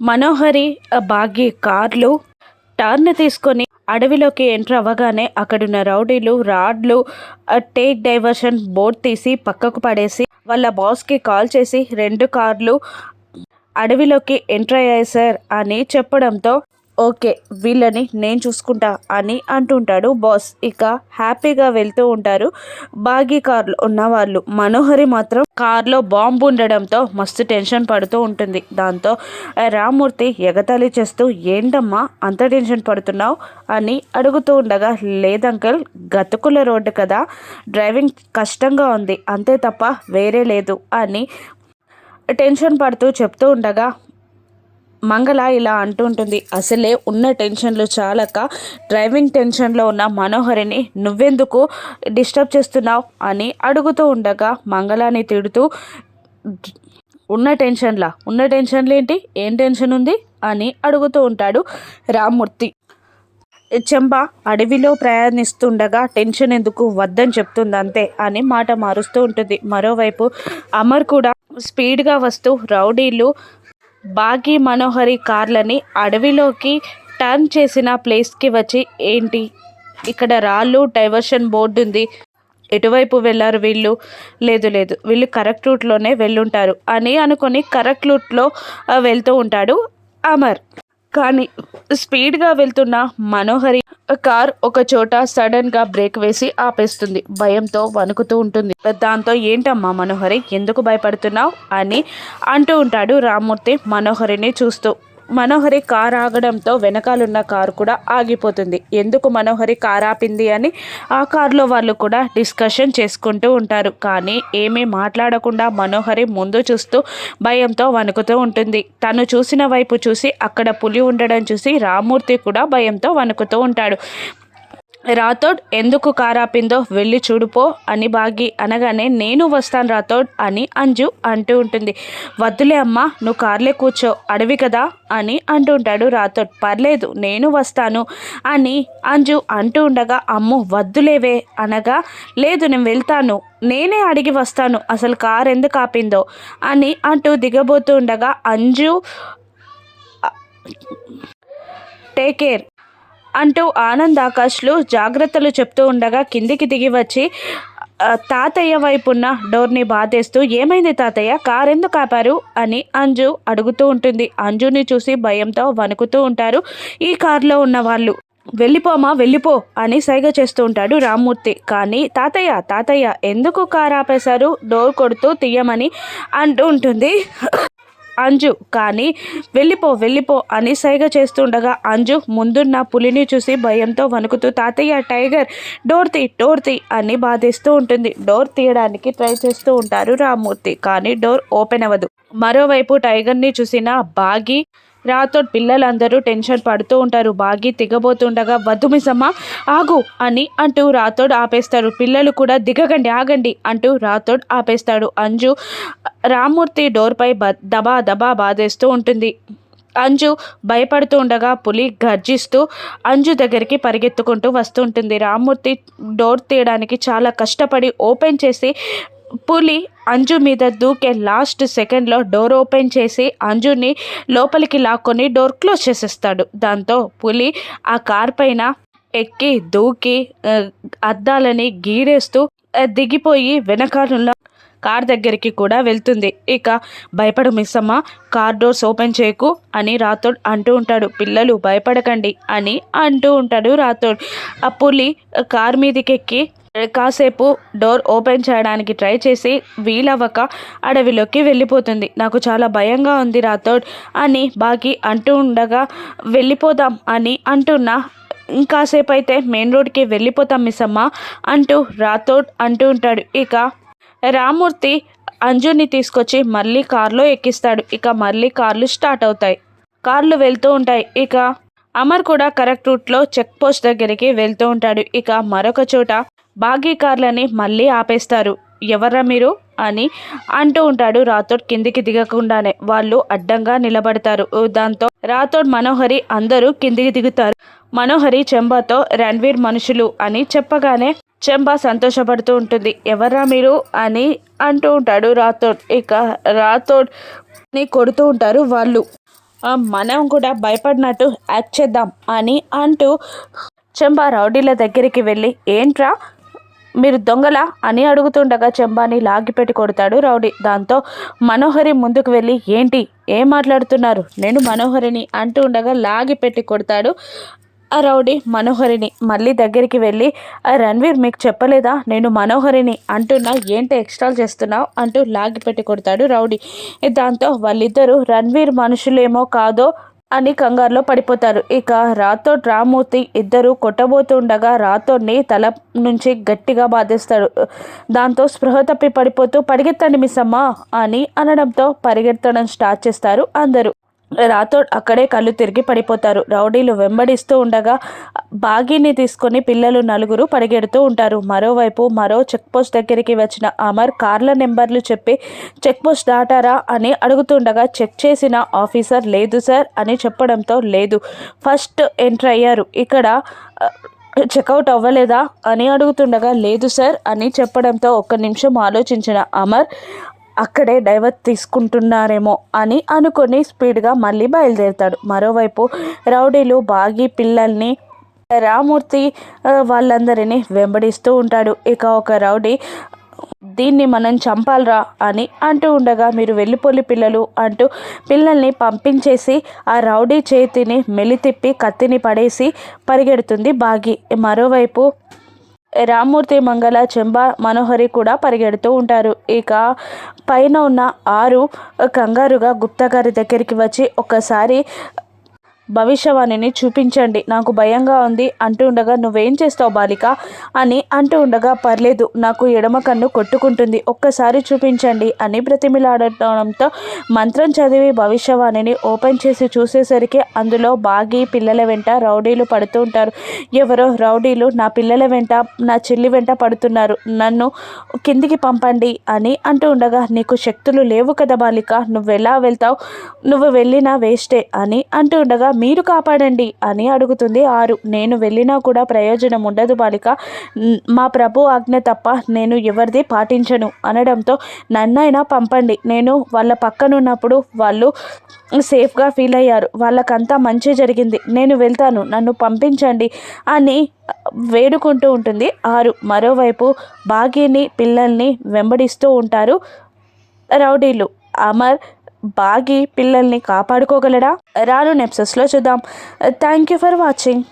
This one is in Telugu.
మనోహరి భాగ్య కార్లు టర్న్ తీసుకొని అడవిలోకి ఎంటర్ అవ్వగానే అక్కడున్న రౌడీలు రాడ్లు టేక్ డైవర్షన్ బోర్డ్ తీసి పక్కకు పడేసి వాళ్ళ బాస్కి కాల్ చేసి రెండు కార్లు అడవిలోకి ఎంటర్ అయ్యాయి సార్ అని చెప్పడంతో ఓకే వీళ్ళని నేను చూసుకుంటా అని అంటుంటాడు బాస్. ఇక హ్యాపీగా వెళ్తూ ఉంటారు బాగీ కార్లో ఉన్న వాళ్ళు. మనోహరి మాత్రం కార్లో బాంబు ఉండడంతో మస్తు టెన్షన్ పడుతూ ఉంటుంది. దాంతో రామూర్తి రామ్మూర్తి ఎగతాళి చేస్తూ ఏంటమ్మా అంత టెన్షన్ పడుతున్నావు? అని అడుగుతూ ఉండగా లేదంకల్ గతుకుల రోడ్డు కదా డ్రైవింగ్ కష్టంగా ఉంది అంతే తప్ప వేరే లేదు అని టెన్షన్ పడుతూ చెప్తూ ఉండగా మంగళ ఇలా అంటూ ఉంటుంది. అసలే ఉన్న టెన్షన్లు చాలక డ్రైవింగ్ టెన్షన్లో ఉన్న మనోహరిని నువ్వెందుకు డిస్టర్బ్ చేస్తున్నావు? అని అడుగుతూ ఉండగా మంగళాన్ని తిడుతూ ఉన్న టెన్షన్లా? ఉన్న టెన్షన్లు ఏంటి? ఏం టెన్షన్ ఉంది? అని అడుగుతూ ఉంటాడు రామ్మూర్తి. చెంబ అడవిలో ప్రయాణిస్తుండగా టెన్షన్ ఎందుకు? వద్దని చెప్తుంది అంతే అని మాట మారుస్తూ ఉంటుంది. మరోవైపు అమర్ కూడా స్పీడ్గా వస్తూ రౌడీలు బాగీ మనోహరి కార్లని అడవిలోకి టర్న్ చేసిన ప్లేస్కి వచ్చి ఏంటి? ఇక్కడ రాళ్ళు డైవర్షన్ బోర్డు ఉంది. ఎటువైపు వెళ్ళారు వీళ్ళు? లేదు లేదు. వీళ్ళు కరెక్ట్ రూట్లోనే వెళ్ళుంటారు అని అనుకొని కరెక్ట్ రూట్లో వెళ్తూ ఉంటాడు అమర్. కానీ స్పీడ్గా వెళ్తున్న మనోహరి కార్ ఒక చోట సడన్గా బ్రేక్ వేసి ఆపేస్తుంది. భయంతో వణుకుతూ ఉంటుంది. దాంతో ఏంటమ్మా మనోహరి ఎందుకు భయపడుతున్నావు? అని అంటూ ఉంటాడు రామ్మూర్తి మనోహరిని చూస్తూ. మనోహరి కార్ ఆగడంతో వెనకాలన్న కారు కూడా ఆగిపోతుంది. ఎందుకు మనోహరి కార్ ఆపింది అని ఆ కారులో వాళ్ళు కూడా డిస్కషన్ చేసుకుంటూ ఉంటారు. కానీ ఏమీ మాట్లాడకుండా మనోహరి ముందు చూస్తూ భయంతో వణుకుతూ ఉంటుంది. తను చూసిన వైపు చూసి అక్కడ పులి ఉండడం చూసి రామూర్తి కూడా భయంతో వణుకుతూ ఉంటాడు. రాథోడ్ ఎందుకు కారాపిందో వెళ్ళి చూడుపో అని బాగి అనగానే నేను వస్తాను రాథోడ్ అని అంజు అంటూ ఉంటుంది. వద్దులే అమ్మా నువ్వు కార్లే కూర్చో అడవి కదా అని అంటూ ఉంటాడు రాథోడ్. పర్లేదు నేను వస్తాను అని అంజు అంటూ ఉండగా అమ్ము వద్దులేవే అనగా లేదు నేను వెళ్తాను నేనే అడిగి వస్తాను అసలు కార్ ఎందుకు ఆపిందో అని అంటూ దిగబోతూ ఉండగా అంజు టేక్ కేర్ అంటూ ఆనంద్ ఆకాష్లు జాగ్రత్తలు చెప్తూ ఉండగా కిందికి దిగి వచ్చి తాతయ్య వైపున్న డోర్ని బాధేస్తూ ఏమైంది తాతయ్య? కార్ ఎందుకు ఆపారు? అని అంజు అడుగుతూ ఉంటుంది. అంజుని చూసి భయంతో వణుకుతూ ఉంటారు ఈ కార్లో ఉన్న వాళ్ళు. వెళ్ళిపోమా వెళ్ళిపో అని సైగ చేస్తూ ఉంటాడు రామ్మూర్తి. కానీ తాతయ్య తాతయ్య ఎందుకు కార్ ఆపేశారు? డోర్ కొడుతూ తీయమని అంటూ ఉంటుంది. అంజు. కానీ వెళ్ళిపో వెళ్ళిపో అని సైగ చేస్తుండగా అంజు ముందున్న పులిని చూసి భయంతో వణుకుతూ తాతయ్య టైగర్ డోర్ తీ డోర్ తీ అని బాధేస్తూ ఉంటుంది. డోర్ తీయడానికి ట్రై చేస్తూ ఉంటారు రామ్మూర్తి కానీ డోర్ ఓపెన్ అవ్వదు. మరోవైపు టైగర్ని చూసిన బాగి రాతో పిల్లలందరూ టెన్షన్ పడుతూ ఉంటారు. బాగి దిగబోతుండగా వద్దు మిసమ్మ ఆగు అని అంటూ రాతోడ్ ఆపేస్తారు పిల్లలు కూడా దిగకండి ఆగండి అంటూ రాతోడ్ ఆపేస్తాడు. అంజు రామ్మూర్తి డోర్పై బ దబా దబా బాధేస్తూ ఉంటుంది. అంజు భయపడుతూ ఉండగా పులి గర్జిస్తూ అంజు దగ్గరికి పరిగెత్తుకుంటూ వస్తుంటుంది రామ్మూర్తి డోర్ తీయడానికి చాలా కష్టపడి ఓపెన్ చేసి పులి అంజు మీద దూకే లాస్ట్ సెకండ్లో డోర్ ఓపెన్ చేసి అంజుని లోపలికి లాక్కొని డోర్ క్లోజ్ చేసేస్తాడు. దాంతో పులి ఆ కార్ పైన ఎక్కి దూకి అద్దాలని గీడేస్తూ దిగిపోయి వెనకాలన్న కార్ దగ్గరికి కూడా వెళ్తుంది. ఇక భయపడు మిస్సమ్మ కార్ డోర్స్ ఓపెన్ చేయకు అని రాథోడ్ అంటూ ఉంటాడు. పిల్లలు భయపడకండి అని అంటూ ఉంటాడు రాథోడ్. ఆ పులి కార్ మీదకి ఎక్కి కాసేపు డోర్ ఓపెన్ చేయడానికి ట్రై చేసి వీలవ్వక అడవిలోకి వెళ్ళిపోతుంది. నాకు చాలా భయంగా ఉంది రాథోడ్ అని బాకి అంటూ ఉండగా వెళ్ళిపోదాం అని అంటున్నా. ఇంకాసేపు అయితే మెయిన్ రోడ్కి వెళ్ళిపోతాం మిస్సమ్మ అంటూ రాథోడ్ అంటూ ఉంటాడు. ఇక రామూర్తి అంజుని తీసుకొచ్చి మళ్ళీ కారులో ఎక్కిస్తాడు. ఇక మళ్ళీ కార్లు స్టార్ట్ అవుతాయి. కార్లు వెళ్తూ ఉంటాయి. ఇక అమర్ కూడా కరెక్ట్ రూట్లో చెక్ పోస్ట్ దగ్గరికి వెళ్తూ ఉంటాడు. ఇక మరొక చోట బాగీ కార్లని మళ్ళీ ఆపేస్తారు. ఎవర్రా మీరు? అని అంటూ ఉంటాడు రాథోడ్ కిందికి దిగకుండానే. వాళ్ళు అడ్డంగా నిలబడతారు. దాంతో రాథోడ్ మనోహరి అందరూ కిందికి దిగుతారు. మనోహరి చెంబాతో రణ్వీర్ మనుషులు అని చెప్పగానే చెంబా సంతోషపడుతూ ఉంటుంది. ఎవర్రా మీరు? అని అంటూ ఉంటాడు రాథోడ్. ఇక రాథోడ్ని కొడుతూ ఉంటారు వాళ్ళు. మనం కూడా భయపడినట్టు యాక్ట్ చేద్దాం అని అంటూ చెంబా రౌడీల దగ్గరికి వెళ్ళి ఏంట్రా? మీరు దొంగలా అని అడుగుతుండగా చెంబాని లాగిపెట్టి కొడతాడు రౌడీ. దాంతో మనోహరి ముందుకు వెళ్ళి ఏంటి? ఏం మాట్లాడుతున్నారు? నేను మనోహరిని అంటూ ఉండగా లాగిపెట్టి కొడతాడు ఆ రౌడీ మనోహరిని. మళ్ళీ దగ్గరికి వెళ్ళి "ఆ రణ్వీర్ మీకు చెప్పలేదా? నేను మనోహరిని అంటున్నా ఏంటి ఎక్స్ట్రాల్ చేస్తున్నావు? అంటూ లాగిపెట్టి కొడతాడు రౌడీ. దాంతో వాళ్ళిద్దరూ రణ్వీర్ మనుషులేమో కాదో అని కంగారులో పడిపోతారు. ఇక రాథోడ్ రామూర్తి ఇద్దరు కొట్టబోతుండగా రాథోడ్ని తల నుంచి గట్టిగా బాధిస్తాడు. దాంతో స్పృహ తప్పి పడిపోతూ పరిగెత్తండి మిస్సమ్మ అని అనడంతో పరిగెత్తడం స్టార్ట్ చేస్తారు అందరూ. రాథోడ్ అక్కడే కళ్ళు తిరిగి పడిపోతారు. రౌడీలు వెంబడిస్తూ ఉండగా బాగీని తీసుకొని పిల్లలు నలుగురు పరిగెడుతూ ఉంటారు. మరోవైపు మరో చెక్పోస్ట్ దగ్గరికి వచ్చిన అమర్ కార్ల నెంబర్లు చెప్పి చెక్పోస్ట్ దాటారా? అని అడుగుతుండగా చెక్ చేసిన ఆఫీసర్ లేదు సార్ అని చెప్పడంతో లేదు ఫస్ట్ ఎంటర్ అయ్యారు. ఇక్కడ చెక్అవుట్ అవ్వలేదా? అని అడుగుతుండగా లేదు సార్ అని చెప్పడంతో ఒక్క నిమిషం ఆలోచించిన అమర్ అక్కడే డైవర్ట్ తీసుకుంటున్నారేమో అని అనుకొని స్పీడ్గా మళ్ళీ బయలుదేరుతాడు. మరోవైపు రౌడీలు బాగి పిల్లల్ని రామూర్తి వాళ్ళందరినీ వెంబడిస్తూ ఉంటాడు. ఇక ఒక రౌడీ దీన్ని మనం చంపాలరా అని అంటూ ఉండగా మీరు వెళ్ళిపోలి పిల్లలు అంటూ పిల్లల్ని పంపించేసి ఆ రౌడీ చేతిని మెలితిప్పి కత్తిని పడేసి పరిగెడుతుంది బాగి. మరోవైపు రామ్మూర్తి మంగళ చెంబ మనోహరి కూడా పరిగెడుతూ ఉంటారు. ఇక పైన ఉన్న ఆరు కంగారుగా గుప్తా గారి దగ్గరికి వచ్చి ఒక్కసారి భవిష్యవాణిని చూపించండి. నాకు భయంగా ఉంది. అంటూ ఉండగా నువ్వేం చేస్తావు బాలిక? అని అంటూ ఉండగా పర్లేదు. నాకు ఎడమ కన్ను కొట్టుకుంటుంది. ఒక్కసారి చూపించండి అని బ్రతిమిలాడటంతో మంత్రం చదివి భవిష్యవాణిని ఓపెన్ చేసి చూసేసరికి అందులో బాగి పిల్లల వెంట రౌడీలు పడుతూ ఉంటారు. ఎవరో రౌడీలు నా పిల్లల వెంట నా చెల్లి వెంట పడుతున్నారు. నన్ను కిందికి పంపండి అని అంటూ ఉండగా నీకు శక్తులు లేవు కదా బాలిక. నువ్వు ఎలా వెళ్తావు? నువ్వు వెళ్ళినా వేస్టే అని అంటూ ఉండగా మీరు కాపాడండి అని అడుగుతుంది ఆరు. నేను వెళ్ళినా కూడా ప్రయోజనం ఉండదు బాలిక. మా ప్రభు ఆజ్ఞ తప్ప నేను ఎవరిది పాటించను అనడంతో నన్నైనా పంపండి. నేను వాళ్ళ పక్కనున్నప్పుడు వాళ్ళు సేఫ్గా ఫీల్ అయ్యారు. వాళ్ళకంతా మంచి జరిగింది. నేను వెళ్తాను. నన్ను పంపించండి అని వేడుకుంటూ ఉంటుంది ఆరు. మరోవైపు బాగీని పిల్లల్ని వెంబడిస్తూ ఉంటారు రౌడీలు. అమర్ బాగి పిల్లల్ని కాపాడుకోగలడా? రాను నెప్సెస్లో చూద్దాం. Thank you for watching.